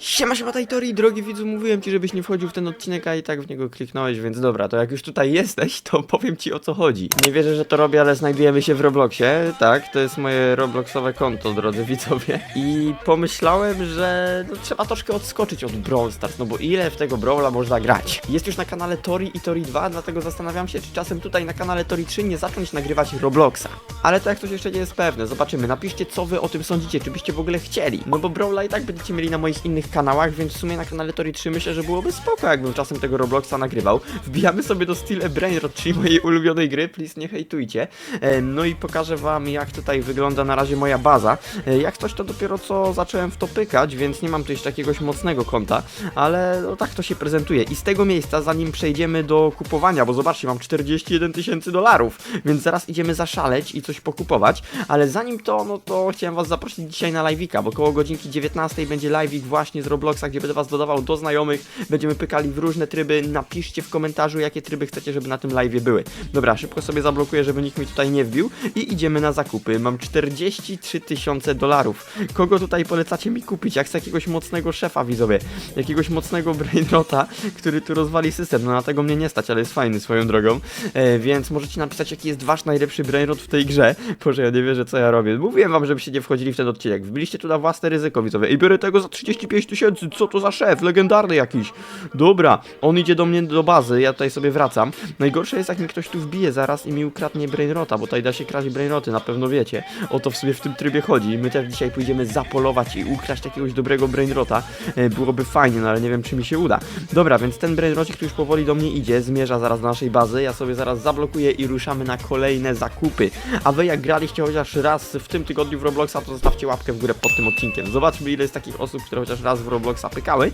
Siema, siema Tajtori, drogi widzu, mówiłem ci, żebyś nie wchodził w ten odcinek, a i tak w niego kliknąłeś, więc dobra, to jak już tutaj jesteś, to powiem ci o co chodzi. Nie wierzę, że to robię, ale znajdujemy się w Robloxie, tak, to jest moje Robloxowe konto, drodzy widzowie. I pomyślałem, że no, trzeba troszkę odskoczyć od Brawl Stars, no bo ile w tego Brawla można grać? Jest już na kanale Tori i Tori 2, dlatego zastanawiam się, czy czasem tutaj na kanale Tori 3 nie zacząć nagrywać Robloxa. Ale to jak coś jeszcze nie jest pewne, zobaczymy, napiszcie co wy o tym sądzicie, czy byście w ogóle chcieli. No bo Brawla i tak będziecie mieli na moich innych kanałach, więc w sumie na kanale Tori 3 myślę, że byłoby spoko, jakbym czasem tego Robloxa nagrywał. Wbijamy sobie do Steel Brainrot, czyli mojej ulubionej gry, please nie hejtujcie. E, No i pokażę wam, jak tutaj wygląda na razie moja baza. E, Jak coś to dopiero co zacząłem w to pykać, więc nie mam tu jeszcze jakiegoś mocnego konta, ale no tak to się prezentuje. I z tego miejsca, zanim przejdziemy do kupowania, bo zobaczcie, mam 41 tysięcy dolarów, więc zaraz idziemy zaszaleć i coś pokupować, ale zanim to, no to chciałem was zaprosić dzisiaj na live'ika, bo koło godzinki 19 będzie live'ik właśnie z Robloxa, gdzie będę was dodawał do znajomych, będziemy pykali w różne tryby, napiszcie w komentarzu, jakie tryby chcecie, żeby na tym live'ie były. Dobra, szybko sobie zablokuję, żeby nikt mi tutaj nie wbił i idziemy na zakupy. Mam 43 tysiące dolarów. Kogo tutaj polecacie mi kupić? Jak z jakiegoś mocnego szefa, widzowie, jakiegoś mocnego brainrota, który tu rozwali system. No na tego mnie nie stać, ale jest fajny swoją drogą, e, więc możecie napisać, jaki jest wasz najlepszy brainrot w tej grze. Boże, ja nie wierzę, co ja robię. Mówiłem wam, żebyście nie wchodzili w ten odcinek. Wbiliście tu na własne ryzyko, widzowie. I biorę tego za 35 tysięcy. Co to za szef? Legendarny jakiś. Dobra, on idzie do mnie do bazy, ja tutaj sobie wracam. Najgorsze jest, jak mi ktoś tu wbije zaraz i mi ukradnie brainrota, bo tutaj da się kraść brainroty, na pewno wiecie. O to w sobie w tym trybie chodzi. My też dzisiaj pójdziemy zapolować i ukraść jakiegoś dobrego brainrota. E, Byłoby fajnie, no ale nie wiem, czy mi się uda. Dobra, więc ten brainrocik tu już powoli do mnie idzie, zmierza zaraz do naszej bazy. Ja sobie zaraz zablokuję i ruszamy na kolejne zakupy. A wy jak graliście chociaż raz w tym tygodniu w Robloxa, to zostawcie łapkę w górę pod tym odcinkiem. Zobaczmy, ile jest takich osób, które chociaż raz w Robloxa pykały.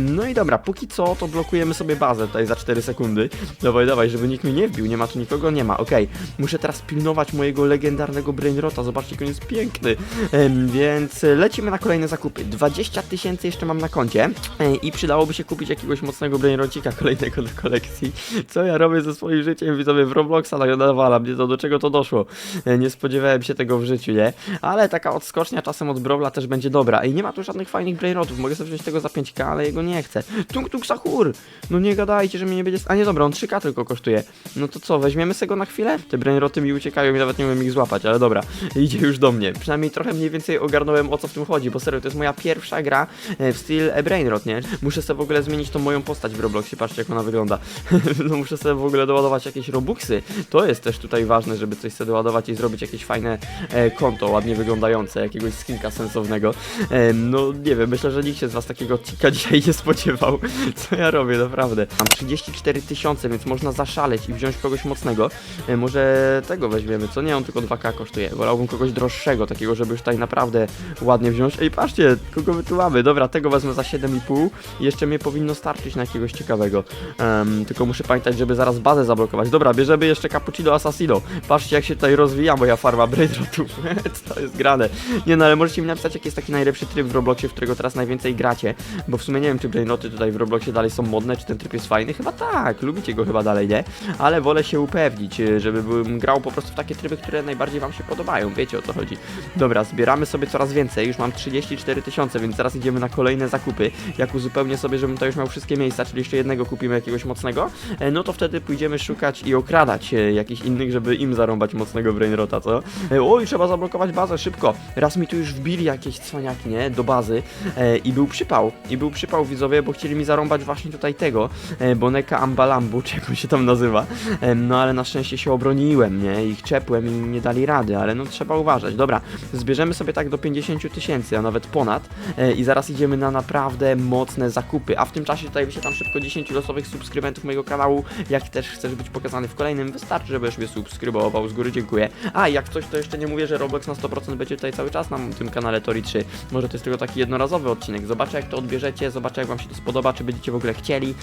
No i dobra, póki co, to blokujemy sobie bazę tutaj za 4 sekundy. Dawaj, dawaj, żeby nikt mi nie wbił. Nie ma tu nikogo, nie ma. Okej, muszę teraz pilnować mojego legendarnego brainrota. Zobaczcie, jak on jest piękny. Więc lecimy na kolejne zakupy. 20 tysięcy jeszcze mam na koncie i przydałoby się kupić jakiegoś mocnego brainrocika kolejnego do kolekcji. Co ja robię ze swoim życiem? Widzowie w Robloxa nawala mnie to, do czego to doszło. E, Nie spodziewałem się tego w życiu, nie? Ale taka odskocznia czasem od Brawla też będzie dobra. I nie ma tu żadnych fajnych brainrotów. Mogę sobie wziąć tego za 5k, ale jego nie chcę. Tung tung sahur! No nie gadajcie, że mnie nie będzie... A nie, dobra, on 3k tylko kosztuje. No to co, weźmiemy sobie go na chwilę? Te brainroty mi uciekają i nawet nie umiem ich złapać, ale dobra. Idzie już do mnie. Przynajmniej trochę mniej więcej ogarnąłem o co w tym chodzi, bo serio, to jest moja pierwsza gra e, w styl e, brainrot, nie? Muszę sobie w ogóle zmienić tą moją postać w Robloxie, patrzcie jak ona wygląda. no muszę sobie w ogóle doładować jakieś robuxy. To jest też tutaj ważne, żeby coś sobie doładować i zrobić jakieś fajne e, konto, ładnie wyglądające, jakiegoś skinka sensownego. No nie wiem, myślę, że nikt się z was takiego odcinka dzisiaj nie spodziewał. Co ja robię, naprawdę. Mam 34 tysiące, więc można zaszaleć i wziąć kogoś mocnego. E, może tego weźmiemy, co nie, on tylko 2k kosztuje. Wolałbym kogoś droższego, takiego, żeby już tutaj naprawdę ładnie wziąć. Ej, patrzcie, kogo my tu mamy. Dobra, tego wezmę za 7,5 i jeszcze mnie powinno starczyć na jakiegoś ciekawego. Em, tylko muszę pamiętać, żeby zaraz bazę zablokować. Dobra, bierzemy jeszcze Cappuccino Assassino. Patrzcie, jak się tutaj rozwija moja farma brainrotów. Co jest grane? Nie no, ale możecie mi napisać, jaki jest taki najlepszy tryb w Robloxie, w którego teraz najwięcej gracie. Bo w sumie nie wiem, czy brainroty tutaj w Robloxie dalej są modne, czy ten tryb jest fajny. Chyba tak, lubicie go chyba dalej, nie? Ale wolę się upewnić, e, żeby bym grał po prostu w takie tryby, które najbardziej wam się podobają. Wiecie o co chodzi. Dobra, zbieramy sobie coraz więcej. Już mam 34 tysiące, więc zaraz idziemy na kolejne zakupy. Jak uzupełnię sobie, żebym to już miał wszystkie miejsca, czyli jeszcze jednego kupimy jakiegoś mocnego, e, no to wtedy pójdziemy szukać i okradać e, jakichś innych, żeby im zarąbać mocnego brainrota, co? E, Oj, trzeba zablokować bazę, szybko. Raz mi tu już wbili jakieś cwaniaki, nie? Do bazy i był przypał. I był przypał, widzowie, bo chcieli mi zarąbać właśnie tutaj tego, e, Boneka Ambalambu, czy jak się tam nazywa. No ale na szczęście się obroniłem, nie? Ich czepłem i nie dali rady, ale no trzeba uważać. Dobra, zbierzemy sobie tak do 50 tysięcy, a nawet ponad e, i zaraz idziemy na naprawdę mocne zakupy. A w tym czasie tutaj wyświetlam szybko 10 losowych subskrybentów mojego kanału. Jak też chcesz być pokazany w kolejnym, wystarczy, żebyś mnie subskrybował. Z góry dziękuję. A jak coś, to jeszcze nie mówię, że Roblox na 100% będzie tutaj cały czas na tym kanale Tori 3. Może to jest tylko taki jednorazowy odcinek. Zobaczę, jak to odbierzecie, zobaczę, jak wam się to spodoba, czy będziecie w ogóle chcieli.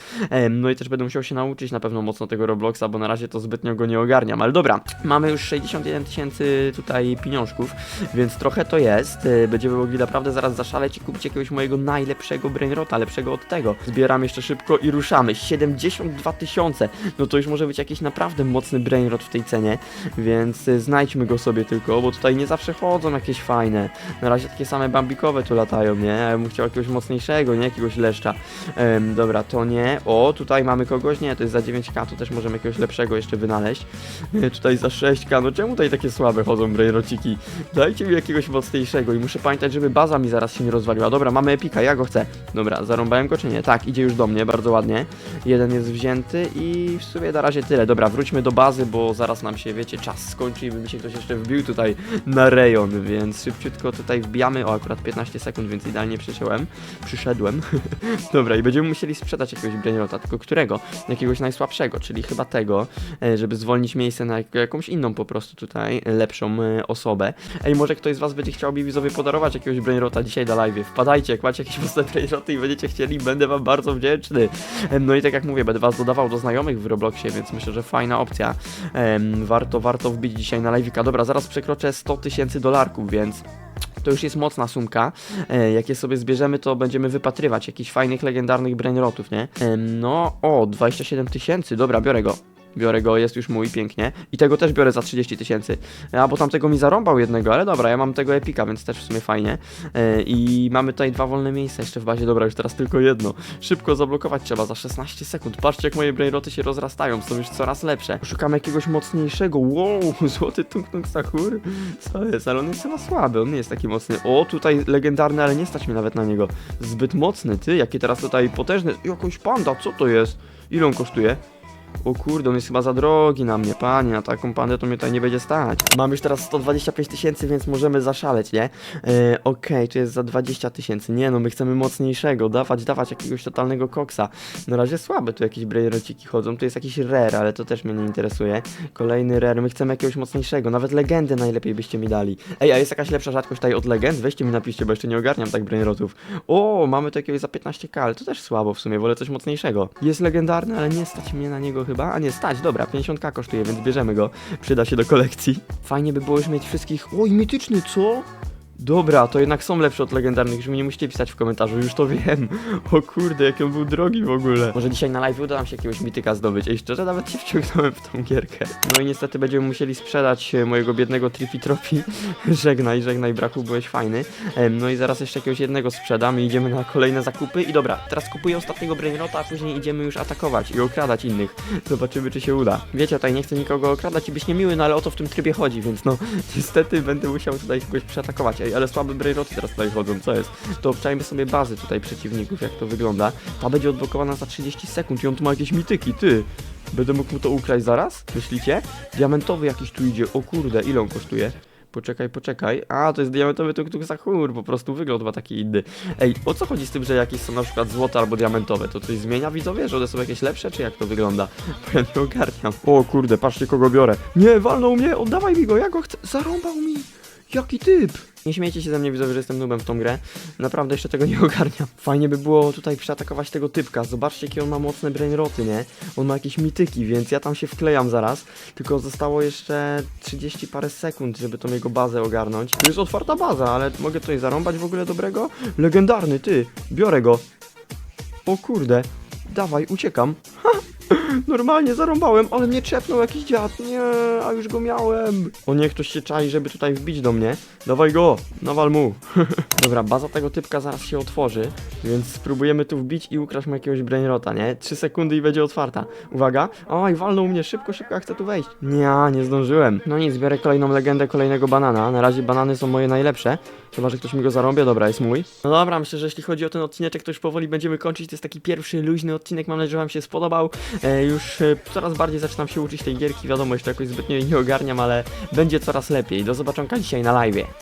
No i też będę musiał się nauczyć na pewno mocno tego Robloxa, bo na razie to zbytnio go nie ogarniam. Ale dobra, mamy już 61 tysięcy tutaj pieniążków, więc trochę to jest. E, Będziemy mogli naprawdę zaraz zaszaleć i kupić jakiegoś mojego najlepszego brainrota, lepszego od tego. Zbieram jeszcze szybko i ruszamy. 72 tysiące. No to już może być jakiś naprawdę mocny brainrot w tej cenie, więc e, znajdźmy go sobie tylko, bo tutaj nie zawsze chodzą jakieś fajne. Na razie takie same bambikowe tu latają, nie? Ja bym chciał chciał jakiegoś mocniejszego, nie? Jakiegoś leszcza. Dobra, to nie. O, tutaj mamy kogoś, nie, to jest za 9k, to też możemy jakiegoś lepszego jeszcze wynaleźć. E, tutaj za 6k, no czemu tutaj takie słabe chodzą brainrociki? Dajcie mi jakiegoś mocniejszego i muszę pamiętać, żeby baza mi zaraz się nie rozwaliła. Dobra, mamy epika, ja go chcę. Dobra, zarąbałem go czy nie? Tak, idzie już do mnie, bardzo ładnie. Jeden jest wzięty i w sumie na razie tyle. Dobra, wróćmy do bazy, bo zaraz nam się, wiecie, czas skończy i by mi się ktoś jeszcze wbił tutaj na rejon, więc szybciutko tutaj wbijamy. O, akurat 15 sekund, więc idealnie przyszedłem. Przyszedłem. Dobra, i będziemy musieli sprzedać jakiegoś brainrota, tylko którego? Jakiegoś najsłabszego, czyli chyba tego, e, żeby zwolnić miejsce na jak- jakąś inną po prostu tutaj e, lepszą e, osobę. Ej, może ktoś z was będzie chciał mi podarować jakiegoś brainrota dzisiaj na live. Wpadajcie, jak macie jakieś mocne brainroty i będziecie chcieli, będę wam bardzo wdzięczny. No i tak jak mówię, będę was dodawał do znajomych w Robloxie, więc myślę, że fajna opcja. Warto, warto wbić dzisiaj na live'ika. Dobra, zaraz przekroczę 100 tysięcy dolarków, więc to już jest mocna sumka. E, jak je sobie zbierzemy, to będziemy wypatrywać jakichś fajnych, legendarnych brainrotów, nie? Em, no, o, 27 tysięcy, dobra, biorę go. Biorę go, jest już mój, pięknie. I tego też biorę za 30 tysięcy. A bo tamtego mi zarąbał jednego, ale dobra, ja mam tego epika, więc też w sumie fajnie. E, I mamy tutaj dwa wolne miejsca jeszcze w bazie. Dobra, już teraz tylko jedno. Szybko zablokować trzeba za 16 sekund. Patrzcie, jak moje brainroty się rozrastają, są już coraz lepsze. Szukamy jakiegoś mocniejszego. Wow, złoty tung tung sahur. Co jest, ale on jest chyba słaby, on nie jest taki mocny. O, tutaj legendarny, ale nie stać mi nawet na niego. Zbyt mocny, ty, jakie teraz tutaj potężne. Jakąś panda, co to jest? Ile on kosztuje? O kurde, on jest chyba za drogi na mnie, panie, na taką pandę to mnie tutaj nie będzie stać. Mam już teraz 125 tysięcy, więc możemy zaszaleć, nie? E, Okej, tu jest za 20 tysięcy. Nie no, my chcemy mocniejszego, dawać, dawać jakiegoś totalnego koksa. Na razie słabe tu jakieś brainrociki chodzą, tu jest jakiś rare, ale to też mnie nie interesuje. Kolejny rare, my chcemy jakiegoś mocniejszego, nawet legendy najlepiej byście mi dali. Ej, a jest jakaś lepsza rzadkość tutaj od legend? Weźcie mi napiszcie, bo jeszcze nie ogarniam tak brainrotów. O, mamy tu jakiegoś za 15k, ale to też słabo w sumie, wolę coś mocniejszego. Jest legendarny, ale nie stać mnie na niego chyba. A nie, stać, dobra, 50k kosztuje, więc bierzemy go. Przyda się do kolekcji. Fajnie by było już mieć wszystkich. Oj, mityczny, co? Dobra, to jednak są lepsze od legendarnych, już mi nie musicie pisać w komentarzu, już to wiem. O kurde, jak on był drogi w ogóle. Może dzisiaj na live uda nam się jakiegoś mityka zdobyć. Ej, szczerze nawet się wciągnąłem w tą gierkę. No i niestety będziemy musieli sprzedać e, mojego biednego Trippy żegnaj, żegnaj, braku, byłeś fajny. No i zaraz jeszcze jakiegoś jednego sprzedam i idziemy na kolejne zakupy. I dobra, teraz kupuję ostatniego Brainrota, a później idziemy już atakować i okradać innych. Zobaczymy, czy się uda. Wiecie, tutaj nie chcę nikogo okradać i być niemiły, no ale o to w tym trybie chodzi, więc no niestety będę musiał tutaj kogoś przeatakować. Ej, ale słabe Brainroty teraz tutaj chodzą, co jest? To obczajmy sobie bazy tutaj przeciwników, jak to wygląda. Ta będzie odblokowana za 30 sekund i on tu ma jakieś mityki, ty. Będę mógł mu to ukraść zaraz? Myślicie? Diamentowy jakiś tu idzie. O kurde, ile on kosztuje? Poczekaj, poczekaj. A, to jest diamentowy tuk tuk sahur, po prostu wygląd ma taki inny. Ej, o co chodzi z tym, że jakieś są na przykład złote albo diamentowe? To coś zmienia widzowie, że one są jakieś lepsze, czy jak to wygląda? Bo ja nie ogarniam. O kurde, patrzcie kogo biorę. Nie, walnął mnie, oddawaj mi go, ja go chcę. Zarąbał mi. Jaki typ! Nie śmiejcie się ze mnie, widzowie, że jestem nubem w tą grę. Naprawdę jeszcze tego nie ogarniam. Fajnie by było tutaj przeatakować tego typka. Zobaczcie, jakie on ma mocne brainroty, nie? On ma jakieś mityki, więc ja tam się wklejam zaraz. Tylko zostało jeszcze 30 parę sekund, żeby tą jego bazę ogarnąć. Tu jest otwarta baza, ale mogę tutaj zarąbać w ogóle dobrego? Legendarny, ty! Biorę go. O kurde. Dawaj, uciekam. Ha! Normalnie zarąbałem, ale mnie czepnął jakiś dziad. Nie, a już go miałem. O nie, ktoś się czai, żeby tutaj wbić do mnie. Dawaj go, nawal mu. Dobra, baza tego typka zaraz się otworzy, więc spróbujemy tu wbić i ukraść mu jakiegoś brainrota, nie? 3 sekundy i będzie otwarta. Uwaga. Oj, walnął mnie szybko, szybko, ja chcę tu wejść. Nie, nie zdążyłem. No nic, biorę kolejną legendę kolejnego banana. Na razie banany są moje najlepsze. Chyba, że ktoś mi go zarąbie, dobra, jest mój. No dobra, myślę, że jeśli chodzi o ten odcineczek, to już powoli będziemy kończyć. To jest taki pierwszy luźny odcinek, mam nadzieję, że Wam się spodobał. E, już e, coraz bardziej zaczynam się uczyć tej gierki, wiadomo, jeszcze jakoś zbytnio jej nie ogarniam, ale będzie coraz lepiej. Do zobaczonka dzisiaj na live.